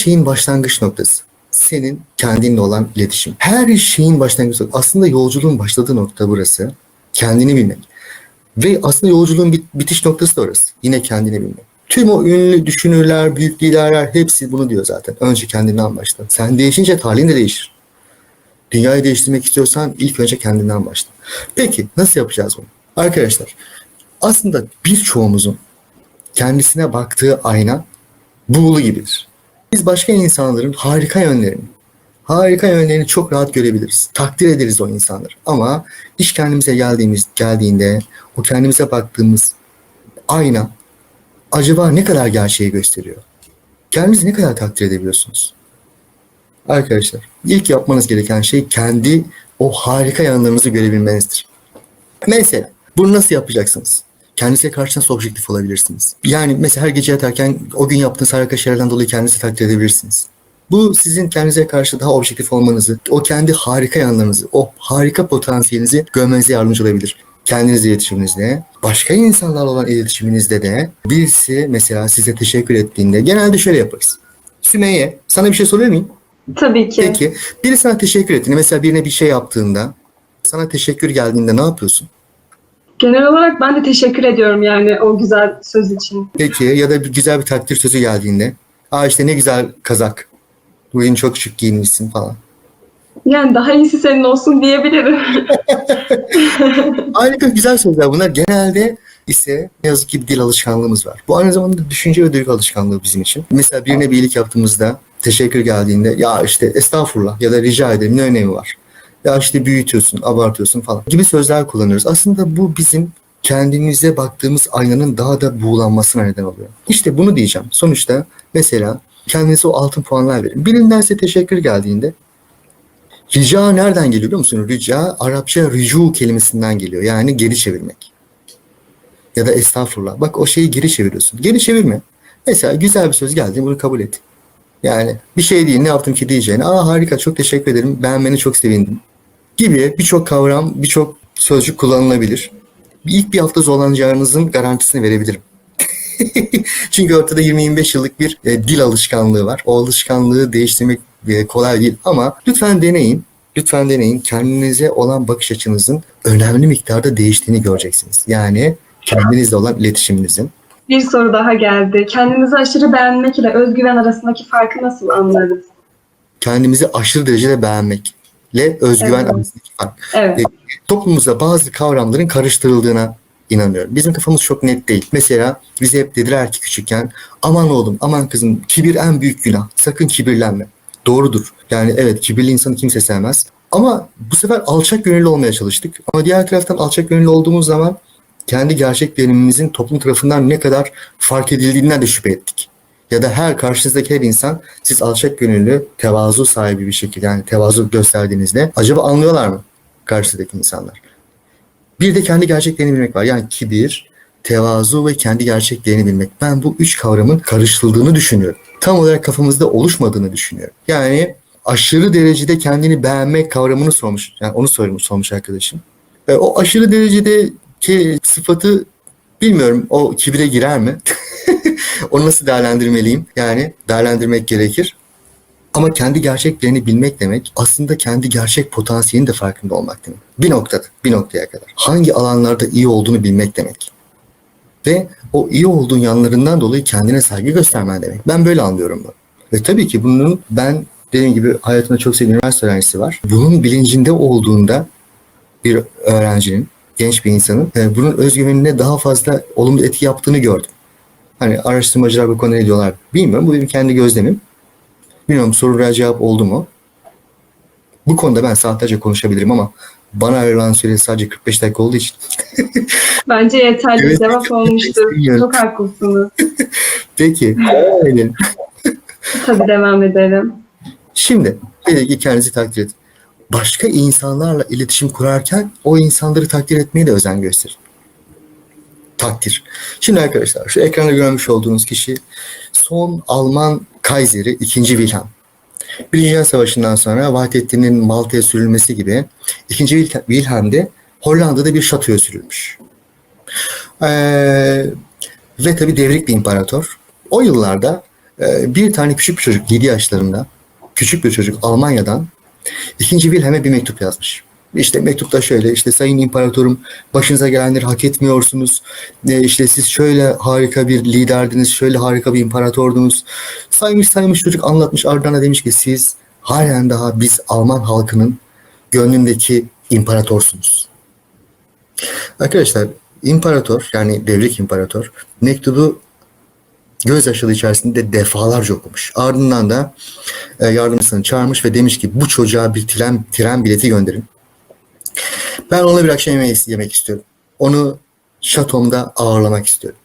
şeyin başlangıç noktası. Senin kendinle olan iletişim. Her şeyin başlangıç noktası. Aslında yolculuğun başladığı nokta burası. Kendini bilmek. Ve aslında yolculuğun bit- bitiş noktası da orası. Yine kendini bilmek. Tüm o ünlü düşünürler, büyük liderler hepsi bunu diyor zaten. Önce kendinden başla. Sen değişince talihin de değişir. Dünyayı değiştirmek istiyorsan ilk önce kendinden başla. Peki nasıl yapacağız bunu? Arkadaşlar aslında birçoğumuzun kendisine baktığı ayna buğulu gibidir. Biz başka insanların harika yönlerini, harika yönlerini çok rahat görebiliriz. Takdir ederiz o insanları. Ama iş kendimize geldiğimiz geldiğinde o kendimize baktığımız ayna acaba ne kadar gerçeği gösteriyor? Kendinizi ne kadar takdir edebiliyorsunuz? Arkadaşlar ilk yapmanız gereken şey kendi o harika yanlarınızı görebilmenizdir. Mesela bunu nasıl yapacaksınız? Kendinize karşı nasıl objektif olabilirsiniz? Yani mesela her gece yatarken o gün yaptığınız harika şeylerden dolayı kendinizi takdir edebilirsiniz. Bu sizin kendinize karşı daha objektif olmanızı, o kendi harika yanlarınızı, o harika potansiyelinizi görmenize yardımcı olabilir. Kendinizle iletişiminizde, başka insanlarla olan iletişiminizde de birisi mesela size teşekkür ettiğinde genelde şöyle yaparız. Sümeyye sana bir şey sorabilir miyim? Tabii ki. Peki biri sana teşekkür ettiğinde mesela birine bir şey yaptığında sana teşekkür geldiğinde ne yapıyorsun? Genel olarak ben de teşekkür ediyorum yani o güzel söz için. Peki ya da bir güzel bir takdir sözü geldiğinde aa işte ne güzel kazak. Bugün çok şık giyinmişsin falan. Yani daha iyisi senin olsun diyebilirim. Harika güzel sözler bunlar. Genelde ise ne yazık ki bir dil alışkanlığımız var. Bu aynı zamanda düşünce ve duygu alışkanlığı bizim için. Mesela birine bir iyilik yaptığımızda teşekkür geldiğinde ya işte estağfurullah ya da rica ederim ne önemi var? Ya işte büyütüyorsun, abartıyorsun falan gibi sözler kullanıyoruz. Aslında bu bizim kendimize baktığımız aynanın daha da buğulanmasına neden oluyor. İşte bunu diyeceğim. Sonuçta mesela kendinize o altın puanlar verin. Birinden size teşekkür geldiğinde rica nereden geliyor biliyor musun? Rica Arapça rücu kelimesinden geliyor. Yani geri çevirmek. Ya da estağfurullah. Bak o şeyi geri çeviriyorsun. Geri çevirme. Mesela güzel bir söz geldi bunu kabul et. Yani bir şey değil ne yaptım ki diyeceğine. Aa harika çok teşekkür ederim. Beğenmeni çok sevindim. Gibi birçok kavram, birçok sözcük kullanılabilir. İlk bir hafta zorlanacağınızın garantisini verebilirim. Çünkü ortada 20-25 yıllık bir e, dil alışkanlığı var. O alışkanlığı değiştirmek e, kolay değil ama lütfen deneyin. Lütfen deneyin. Kendinize olan bakış açınızın önemli miktarda değiştiğini göreceksiniz. Yani kendinizle olan iletişiminizin. Bir soru daha geldi. Kendinizi aşırı beğenmek ile özgüven arasındaki farkı nasıl anlarız? Kendimizi aşırı derecede beğenmekle özgüven Evet. arasındaki fark. Evet. toplumumuzda bazı kavramların karıştırıldığına inanıyorum. Bizim kafamız çok net değil. Mesela bize hep dediler ki küçükken aman oğlum aman kızım kibir en büyük günah. Sakın kibirlenme. Doğrudur. Yani evet kibirli insanı kimse sevmez. Ama bu sefer alçak gönüllü olmaya çalıştık. Ama diğer taraftan alçak gönüllü olduğumuz zaman kendi gerçek deneyimimizin toplum tarafından ne kadar fark edildiğinden de şüphe ettik. Ya da her karşınızdaki her insan siz alçak gönüllü, tevazu sahibi bir şekilde yani tevazu gösterdiğinizde acaba anlıyorlar mı karşıdaki insanlar? Bir de kendi gerçeklerini bilmek var. Yani kibir, tevazu ve kendi gerçeklerini bilmek. Ben bu üç kavramın karıştırıldığını düşünüyorum. Tam olarak kafamızda oluşmadığını düşünüyorum. Yani aşırı derecede kendini beğenmek kavramını sormuş. Yani onu sormuş, sormuş arkadaşım. E, o aşırı derecedeki sıfatı bilmiyorum o kibire girer mi? Onu nasıl değerlendirmeliyim? Yani değerlendirmek gerekir. Ama kendi gerçeklerini bilmek demek aslında kendi gerçek potansiyelinin de farkında olmak demek. Bir noktada, bir noktaya kadar. Hangi alanlarda iyi olduğunu bilmek demek. Ve o iyi olduğun yanlarından dolayı kendine saygı göstermen demek. Ben böyle anlıyorum bunu. Ve tabii ki bunun ben dediğim gibi hayatımda çok sevdiğim üniversite öğrencisi var. Bunun bilincinde olduğunda bir öğrencinin, genç bir insanın e, bunun özgüvenine daha fazla olumlu etki yaptığını gördüm. Hani araştırmacılar bu konuda ne diyorlar bilmiyorum. Bu benim kendi gözlemim. Bilmiyorum soruya cevap oldu mu? Bu konuda ben saatlerce konuşabilirim ama bana ayrılan süre sadece 45 dakika olduğu için. Bence yeterli Evet. cevap olmuştur. Çok haklısınız. Peki. Aynen. Tabii devam edelim. Şimdi dedik ki kendinizi takdir edin. Başka insanlarla iletişim kurarken o insanları takdir etmeye de özen gösterin. Takdir. Şimdi arkadaşlar şu ekranda görmüş olduğunuz kişi son Alman Kaiseri 2. Wilhelm. Birinci Dünya Savaşı'ndan sonra Vahdettin'in Malta'ya sürülmesi gibi 2. Wilhelm- Wilhelm de Hollanda'da bir şatoya sürülmüş. Ee, ve tabii devrik bir imparator. O yıllarda Ee, bir tane küçük bir çocuk 7 yaşlarında küçük bir çocuk Almanya'dan 2. Wilhelm'e bir mektup yazmış. İşte mektupta şöyle işte sayın imparatorum başınıza gelenleri hak etmiyorsunuz. E, işte siz şöyle harika bir liderdiniz, şöyle harika bir imparatordunuz. Saymış saymış çocuk anlatmış ardından da demiş ki siz halen daha biz Alman halkının gönlündeki imparatorsunuz. Arkadaşlar imparator yani devrik imparator mektubu gözyaşları içerisinde defalarca okumuş. Ardından da e, yardımcısını çağırmış ve demiş ki bu çocuğa bir tren, tren bileti gönderin. Ben ona bir akşam yemeği yemek istiyorum. Onu şatomda ağırlamak istiyorum.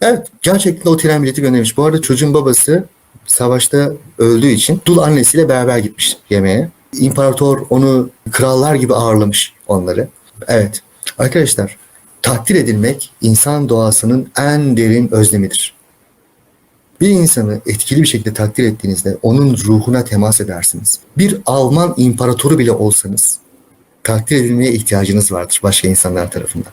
Evet gerçekten o tren bileti göndermiş. Bu arada çocuğun babası savaşta öldüğü için dul annesiyle beraber gitmiş yemeğe. İmparator onu krallar gibi ağırlamış onları. Evet arkadaşlar takdir edilmek insan doğasının en derin özlemidir. Bir insanı etkili bir şekilde takdir ettiğinizde onun ruhuna temas edersiniz. Bir Alman imparatoru bile olsanız takdir edilmeye ihtiyacınız vardır başka insanlar tarafından.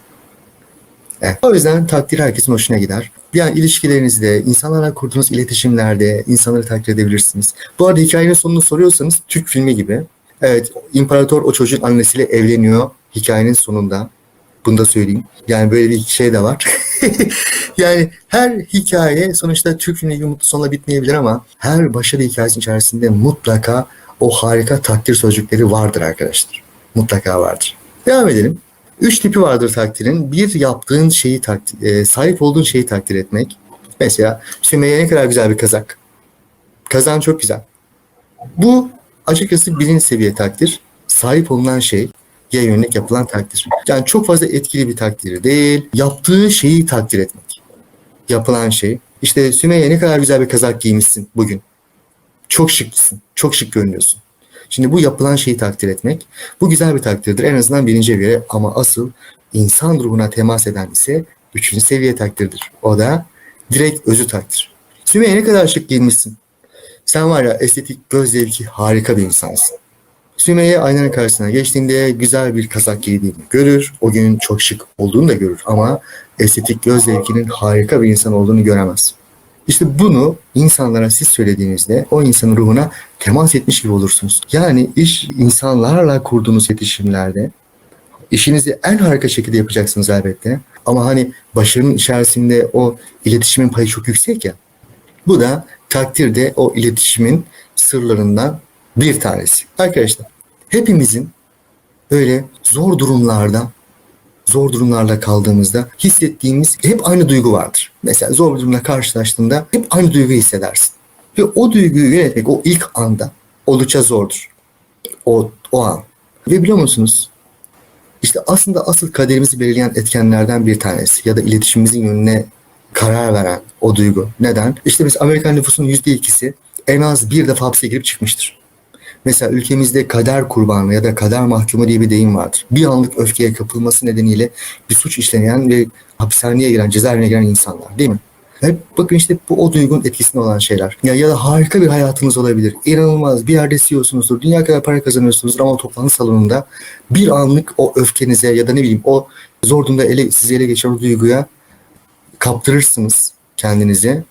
Evet. O yüzden takdir herkesin hoşuna gider. Yani ilişkilerinizde, insanlarla kurduğunuz iletişimlerde insanları takdir edebilirsiniz. Bu arada hikayenin sonunu soruyorsanız Türk filmi gibi. Evet, imparator o çocuğun annesiyle evleniyor hikayenin sonunda. Bunu da söyleyeyim. Yani böyle bir şey de var. yani her hikaye sonuçta Türk filmi gibi mutlu sonla bitmeyebilir ama her başarı hikayesinin içerisinde mutlaka o harika takdir sözcükleri vardır arkadaşlar. Mutlaka vardır. Devam edelim. Üç tipi vardır takdirin. Bir yaptığın şeyi takdir, e, sahip olduğun şeyi takdir etmek. Mesela Sümeyye ne kadar güzel bir kazak. Kazan çok güzel. Bu açıkçası birinci seviye takdir. Sahip olunan şey ya yönelik yapılan takdir. Yani çok fazla etkili bir takdir değil. Yaptığı şeyi takdir etmek. Yapılan şey. İşte Sümeyye ne kadar güzel bir kazak giymişsin bugün. Çok şıklısın. Çok şık görünüyorsun. Şimdi bu yapılan şeyi takdir etmek. Bu güzel bir takdirdir. En azından birinci seviye ama asıl insan ruhuna temas eden ise üçüncü seviye takdirdir. O da direkt özü takdir. Sümeyye ne kadar şık giyinmişsin. Sen var ya estetik göz zevki harika bir insansın. Sümeyye aynanın karşısına geçtiğinde güzel bir kazak giydiğini görür. O gün çok şık olduğunu da görür ama estetik göz zevkinin harika bir insan olduğunu göremez. İşte bunu insanlara siz söylediğinizde o insanın ruhuna temas etmiş gibi olursunuz. Yani iş insanlarla kurduğunuz iletişimlerde işinizi en harika şekilde yapacaksınız elbette. Ama hani başarının içerisinde o iletişimin payı çok yüksek ya. Bu da takdirde o iletişimin sırlarından bir tanesi. Arkadaşlar hepimizin böyle zor durumlarda zor durumlarla kaldığımızda hissettiğimiz hep aynı duygu vardır. Mesela zor durumla karşılaştığında hep aynı duyguyu hissedersin. Ve o duyguyu yönetmek o ilk anda oldukça zordur. O, o an. Ve biliyor musunuz? İşte aslında asıl kaderimizi belirleyen etkenlerden bir tanesi ya da iletişimimizin yönüne karar veren o duygu. Neden? İşte biz Amerikan nüfusunun yüzde ikisi en az bir defa hapse girip çıkmıştır. Mesela ülkemizde kader kurbanı ya da kader mahkumu diye bir deyim vardır. Bir anlık öfkeye kapılması nedeniyle bir suç işleyen ve hapishaneye giren, cezaevine giren insanlar değil mi? Hep bakın işte bu o duygunun etkisinde olan şeyler. Ya, ya da harika bir hayatınız olabilir. İnanılmaz bir yerde CEO'sunuzdur. Dünya kadar para kazanıyorsunuzdur ama toplantı salonunda bir anlık o öfkenize ya da ne bileyim o zor durumda ele, sizi ele geçiren o duyguya kaptırırsınız kendinizi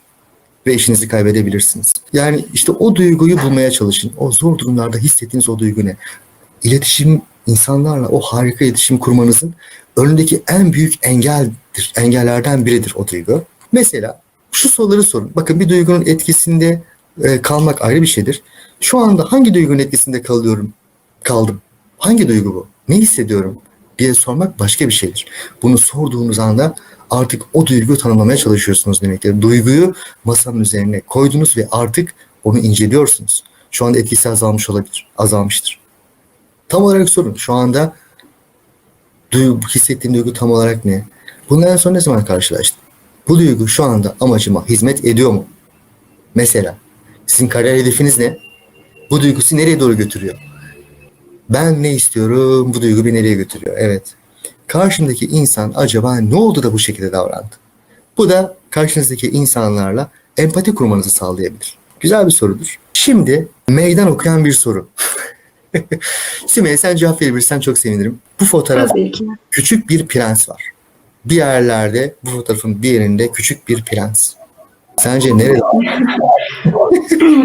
ve işinizi kaybedebilirsiniz. Yani işte o duyguyu bulmaya çalışın. O zor durumlarda hissettiğiniz o duygu ne? İletişim insanlarla o harika iletişim kurmanızın önündeki en büyük engeldir. Engellerden biridir o duygu. Mesela şu soruları sorun. Bakın bir duygunun etkisinde e, kalmak ayrı bir şeydir. Şu anda hangi duygunun etkisinde kalıyorum? Kaldım. Hangi duygu bu? Ne hissediyorum? diye sormak başka bir şeydir. Bunu sorduğunuz anda artık o duyguyu tanımlamaya çalışıyorsunuz demektir. Duyguyu masanın üzerine koydunuz ve artık onu inceliyorsunuz. Şu anda etkisi azalmış olabilir. Azalmıştır. Tam olarak sorun. Şu anda duygu, hissettiğin duygu tam olarak ne? Bundan sonra ne zaman karşılaştın? Bu duygu şu anda amacıma hizmet ediyor mu? Mesela sizin kariyer hedefiniz ne? Bu duygusu nereye doğru götürüyor? Ben ne istiyorum? Bu duygu beni nereye götürüyor? Evet. Karşındaki insan acaba ne oldu da bu şekilde davrandı? Bu da karşınızdaki insanlarla empati kurmanızı sağlayabilir. Güzel bir sorudur. Şimdi meydan okuyan bir soru. Sümeyye sen cevap verebilirsen çok sevinirim. Bu fotoğraf küçük bir prens var. Bir yerlerde bu fotoğrafın bir yerinde küçük bir prens. Sence nerede?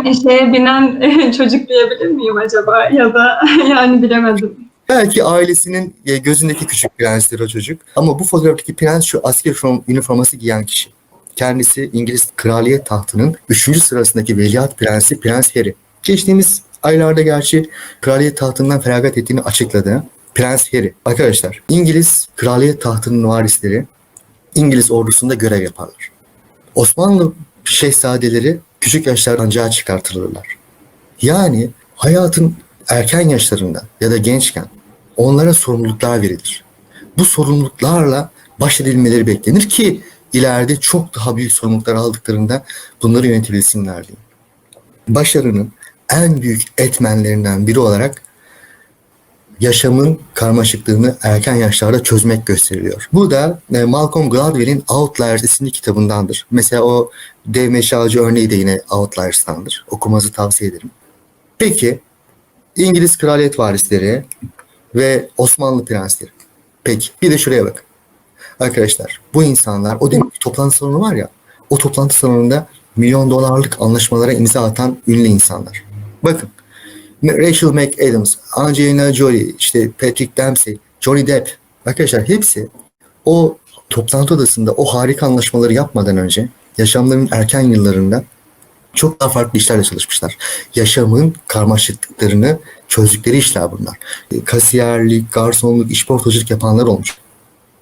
Eşeğe binen çocuk diyebilir miyim acaba? Ya da yani bilemedim. Belki ailesinin e, gözündeki küçük prenstir o çocuk. Ama bu fotoğraftaki prens şu asker üniform- üniforması giyen kişi. Kendisi İngiliz kraliyet tahtının 3. sırasındaki veliaht prensi Prens Harry. Geçtiğimiz aylarda gerçi kraliyet tahtından feragat ettiğini açıkladı. Prens Harry. Arkadaşlar İngiliz kraliyet tahtının varisleri İngiliz ordusunda görev yaparlar. Osmanlı şehzadeleri küçük yaşlardan ancak çıkartılırlar. Yani hayatın erken yaşlarında ya da gençken onlara sorumluluklar verilir. Bu sorumluluklarla baş edilmeleri beklenir ki ileride çok daha büyük sorumluluklar aldıklarında bunları yönetebilsinler diye. Başarının en büyük etmenlerinden biri olarak yaşamın karmaşıklığını erken yaşlarda çözmek gösteriliyor. Bu da e, Malcolm Gladwell'in Outliers isimli kitabındandır. Mesela o dev meşe ağacı örneği de yine Outliers'tandır. Okumanızı tavsiye ederim. Peki İngiliz kraliyet varisleri ve Osmanlı prensleri. Peki bir de şuraya bakın. Arkadaşlar bu insanlar o demek toplantı salonu var ya o toplantı salonunda milyon dolarlık anlaşmalara imza atan ünlü insanlar. Bakın Rachel McAdams, Angelina Jolie, işte Patrick Dempsey, Johnny Depp. Arkadaşlar hepsi o toplantı odasında o harika anlaşmaları yapmadan önce yaşamlarının erken yıllarında çok daha farklı işlerle çalışmışlar. Yaşamın karmaşıklıklarını çözdükleri işler bunlar. E, Kasiyerlik, garsonluk, işportacılık yapanlar olmuş.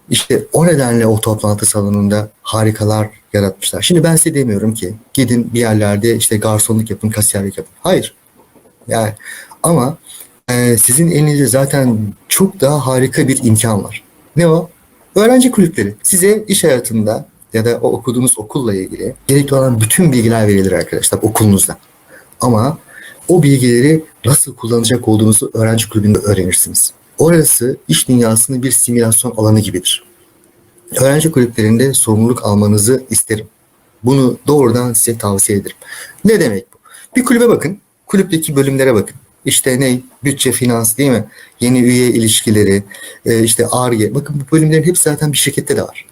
İşte o nedenle o toplantı salonunda harikalar yaratmışlar. Şimdi ben size demiyorum ki gidin bir yerlerde işte garsonluk yapın, kasiyerlik yapın. Hayır. Yani ama e, sizin elinizde zaten çok daha harika bir imkan var. Ne o? Öğrenci kulüpleri. Size iş hayatında ya da o okuduğunuz okulla ilgili gerekli olan bütün bilgiler verilir arkadaşlar okulunuzda. Ama o bilgileri nasıl kullanacak olduğunuzu öğrenci kulübünde öğrenirsiniz. Orası iş dünyasının bir simülasyon alanı gibidir. Öğrenci kulüplerinde sorumluluk almanızı isterim. Bunu doğrudan size tavsiye ederim. Ne demek bu? Bir kulübe bakın, kulüpteki bölümlere bakın. İşte ne? Bütçe, finans değil mi? Yeni üye ilişkileri, e, işte ARGE. Bakın bu bölümlerin hepsi zaten bir şirkette de var.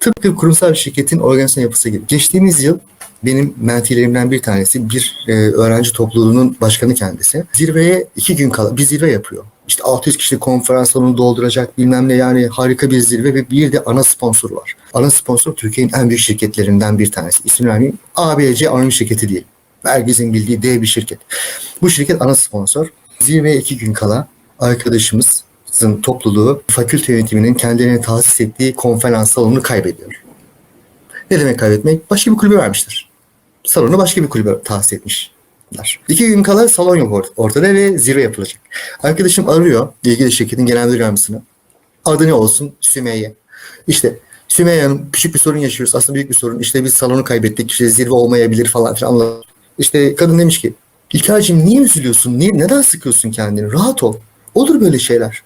Tıpkı kurumsal bir şirketin organizasyon yapısı gibi. Geçtiğimiz yıl benim mentilerimden bir tanesi bir e, öğrenci topluluğunun başkanı kendisi. Zirveye iki gün kala bir zirve yapıyor. İşte 600 kişilik konferans salonu dolduracak bilmem ne yani harika bir zirve ve bir de ana sponsor var. Ana sponsor Türkiye'nin en büyük şirketlerinden bir tanesi. İsim vermeyeyim. ABC anonim şirketi değil. Herkesin bildiği dev bir şirket. Bu şirket ana sponsor. Zirveye iki gün kala arkadaşımızın topluluğu fakülte yönetiminin kendilerine tahsis ettiği konferans salonunu kaybediyor. Ne demek kaybetmek? Başka bir kulübe vermiştir. Salonu başka bir kulübe tahsis etmişler. İki gün kala salon yok ort- ortada ve zirve yapılacak. Arkadaşım arıyor ilgili şirketin genel müdür yardımcısını. Adı ne olsun? Sümeyye. İşte Sümeyye Hanım küçük bir sorun yaşıyoruz. Aslında büyük bir sorun. İşte biz salonu kaybettik. İşte zirve olmayabilir falan filan. İşte kadın demiş ki İlker'cim niye üzülüyorsun? Niye, neden sıkıyorsun kendini? Rahat ol. Olur böyle şeyler.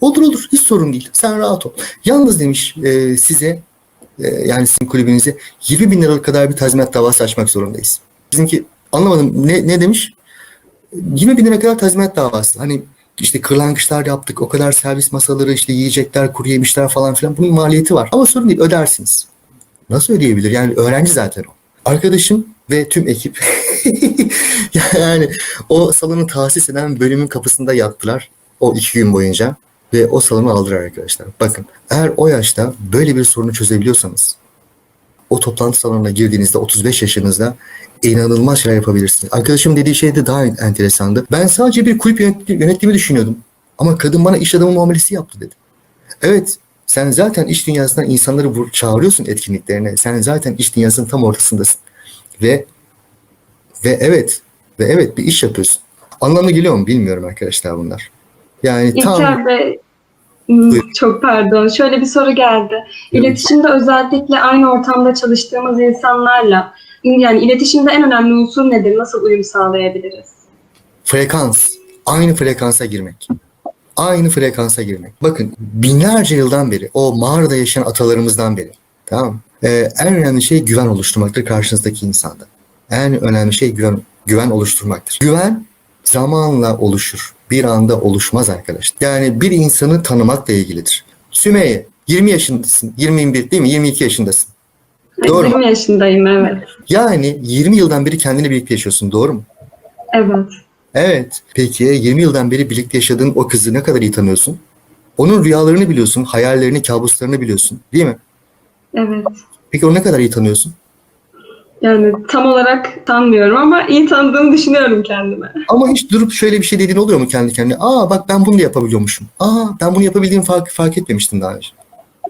Olur olur. Hiç sorun değil. Sen rahat ol. Yalnız demiş e, size e, yani sizin kulübünüze 20 bin liralık kadar bir tazminat davası açmak zorundayız. Bizimki anlamadım ne, ne demiş? 20 bin lira kadar tazminat davası. Hani işte kırlangıçlar yaptık, o kadar servis masaları, işte yiyecekler, kuru yemişler falan filan bunun maliyeti var. Ama sorun değil ödersiniz. Nasıl ödeyebilir? Yani öğrenci zaten o. Arkadaşım ve tüm ekip yani o salonu tahsis eden bölümün kapısında yattılar o iki gün boyunca ve o salonu aldılar arkadaşlar. Bakın eğer o yaşta böyle bir sorunu çözebiliyorsanız o toplantı salonuna girdiğinizde 35 yaşınızda inanılmaz şeyler yapabilirsiniz. Arkadaşım dediği şey de daha enteresandı. Ben sadece bir kulüp yönet- yönettiğimi düşünüyordum. Ama kadın bana iş adamı muamelesi yaptı dedi. Evet sen zaten iş dünyasından insanları çağırıyorsun etkinliklerine. Sen zaten iş dünyasının tam ortasındasın. Ve ve evet ve evet bir iş yapıyorsun. Anlamı geliyor mu bilmiyorum arkadaşlar bunlar. Yani tam İlker hmm, çok pardon. Şöyle bir soru geldi. İletişimde özellikle aynı ortamda çalıştığımız insanlarla yani iletişimde en önemli unsur nedir? Nasıl uyum sağlayabiliriz? frekans. Aynı frekansa girmek. Aynı frekansa girmek. Bakın binlerce yıldan beri o mağarada yaşayan atalarımızdan beri tamam? Ee, en önemli şey güven oluşturmaktır karşınızdaki insanda. En önemli şey güven, güven oluşturmaktır. Güven zamanla oluşur. Bir anda oluşmaz arkadaşlar. Yani bir insanı tanımakla ilgilidir. Sümeyye 20 yaşındasın. 21 değil mi? 22 yaşındasın. Doğru mu? 20 yaşındayım evet. Yani 20 yıldan beri kendini birlikte yaşıyorsun. Doğru mu? Evet. Evet. Peki 20 yıldan beri birlikte yaşadığın o kızı ne kadar iyi tanıyorsun? Onun rüyalarını biliyorsun, hayallerini, kabuslarını biliyorsun. Değil mi? Evet. Peki onu ne kadar iyi tanıyorsun? Yani tam olarak tanmıyorum ama iyi tanıdığımı düşünüyorum kendime. Ama hiç durup şöyle bir şey dediğin oluyor mu kendi kendine? Aa bak ben bunu da yapabiliyormuşum. Aa ben bunu yapabildiğimi fark, fark etmemiştim daha önce.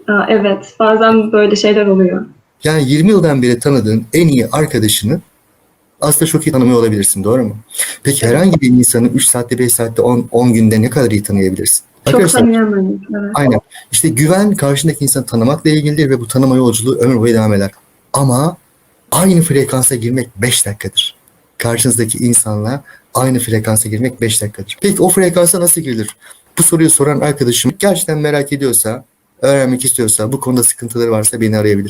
Aa, evet. Bazen böyle şeyler oluyor. Yani 20 yıldan beri tanıdığın en iyi arkadaşını aslında çok iyi tanımıyor olabilirsin. Doğru mu? Peki herhangi bir insanı 3 saatte, 5 saatte, 10, 10 günde ne kadar iyi tanıyabilirsin? Çok Arkadaşlar tanıyamayız. Evet. aynen. İşte güven karşındaki insanı tanımakla ilgilidir ve bu tanıma yolculuğu ömür boyu devam eder. Ama aynı frekansa girmek 5 dakikadır. Karşınızdaki insanla aynı frekansa girmek 5 dakikadır. Peki o frekansa nasıl girilir? Bu soruyu soran arkadaşım gerçekten merak ediyorsa, öğrenmek istiyorsa, bu konuda sıkıntıları varsa beni arayabilir.